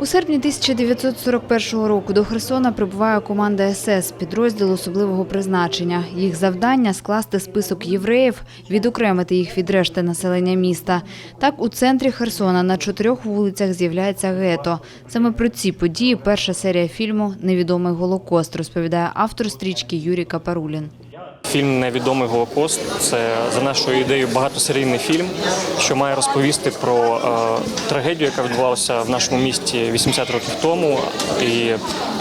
У серпні 1941 року до Херсона прибуває команда СС, підрозділ особливого призначення. Їх завдання – скласти список євреїв, відокремити їх від решти населення міста. Так, у центрі Херсона на чотирьох вулицях з'являється гето. Саме про ці події перша серія фільму «Невідомий Голокост» розповідає автор стрічки Юрій Капарулін. Фільм Невідомий Голокост це за нашою ідеєю багатосерійний фільм, що має розповісти про е, трагедію, яка відбувалася в нашому місті 80 років тому, і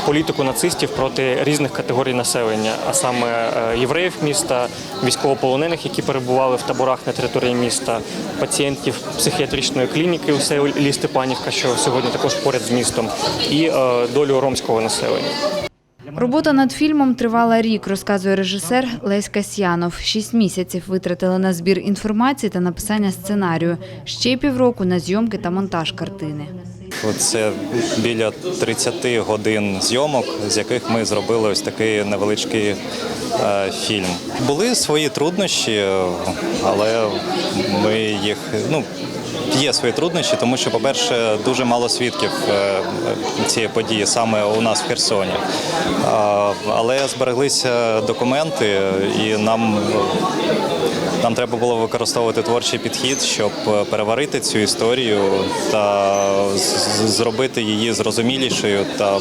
політику нацистів проти різних категорій населення, а саме е, євреїв міста, військовополонених, які перебували в таборах на території міста, пацієнтів психіатричної клініки у селі Степанівка, що сьогодні також поряд з містом, і е, долю ромського населення. Робота над фільмом тривала рік, розказує режисер Лесь Касьянов. Шість місяців витратили на збір інформації та написання сценарію. Ще півроку на зйомки та монтаж картини. Це біля 30 годин зйомок, з яких ми зробили ось такий невеличкий е, фільм. Були свої труднощі, але ми їх ну. Є свої труднощі, тому що, по-перше, дуже мало свідків е, цієї події саме у нас в Херсоні. Але збереглися документи, і нам нам треба було використовувати творчий підхід, щоб е, переварити цю історію та зробити її зрозумілішою та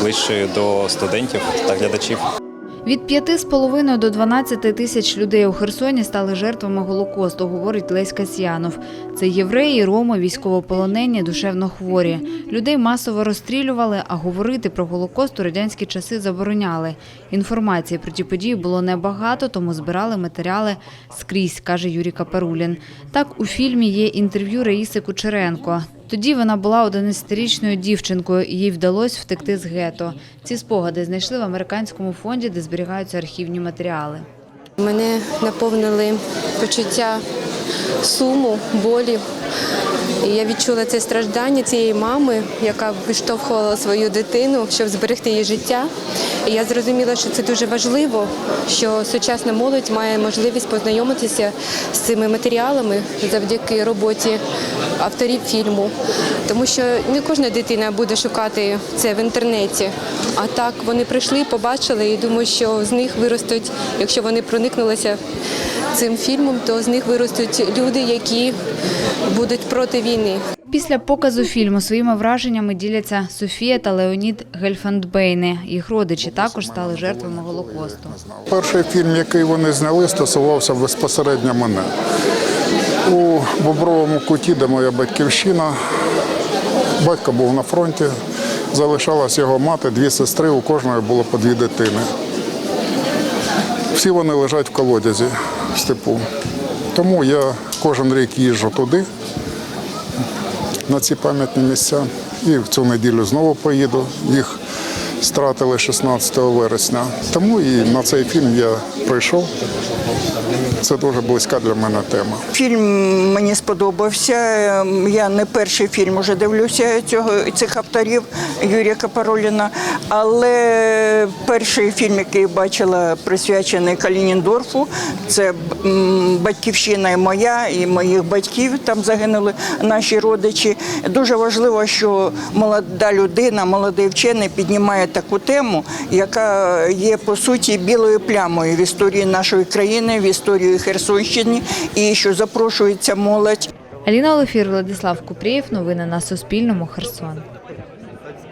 ближчою до студентів та глядачів. Від п'яти з половиною до 12 тисяч людей у Херсоні стали жертвами Голокосту, говорить Лесь Касьянов. Це євреї, роми, військовополонені, душевно хворі. Людей масово розстрілювали, а говорити про Голокост у радянські часи забороняли. Інформації про ті події було небагато, тому збирали матеріали скрізь, каже Юрій Капарулін. Так, у фільмі є інтерв'ю Раїси Кучеренко. Тоді вона була 11-річною дівчинкою, і їй вдалося втекти з гето. Ці спогади знайшли в американському фонді, де зберігаються архівні матеріали. Мене наповнили почуття суму, болі. І я відчула це страждання цієї мами, яка виштовхувала свою дитину, щоб зберегти її життя. І я зрозуміла, що це дуже важливо, що сучасна молодь має можливість познайомитися з цими матеріалами завдяки роботі авторів фільму. Тому що не кожна дитина буде шукати це в інтернеті. А так вони прийшли, побачили і думаю, що з них виростуть, якщо вони проникнулися цим фільмом, то з них виростуть люди, які будуть проти війни. Після показу фільму своїми враженнями діляться Софія та Леонід Гельфандбейни. Їх родичі також стали жертвами Голокосту. Перший фільм, який вони зняли, стосувався безпосередньо мене. У Бобровому куті, де моя батьківщина, батько був на фронті, залишалась його мати, дві сестри, у кожної було по дві дитини. Всі вони лежать в колодязі в степу. Тому я кожен рік їжджу туди, на ці пам'ятні місця. І в цю неділю знову поїду. Їх стратили 16 вересня. Тому і на цей фільм я прийшов. Це дуже близька для мене тема. Фільм мені сподобався. Ем, Я не перший фільм вже дивлюся цього цих авторів Юрія Капароліна. Але перший фільм, який я бачила, присвячений Калініндорфу, це батьківщина і моя, і моїх батьків там загинули наші родичі. Дуже важливо, що молода людина, молодий вчений піднімає таку тему, яка є по суті білою плямою в історії нашої країни, в історії Херсонщини, і що запрошується молодь. Аліна Олефір, Владислав Купрієв. Новини на Суспільному. Херсон.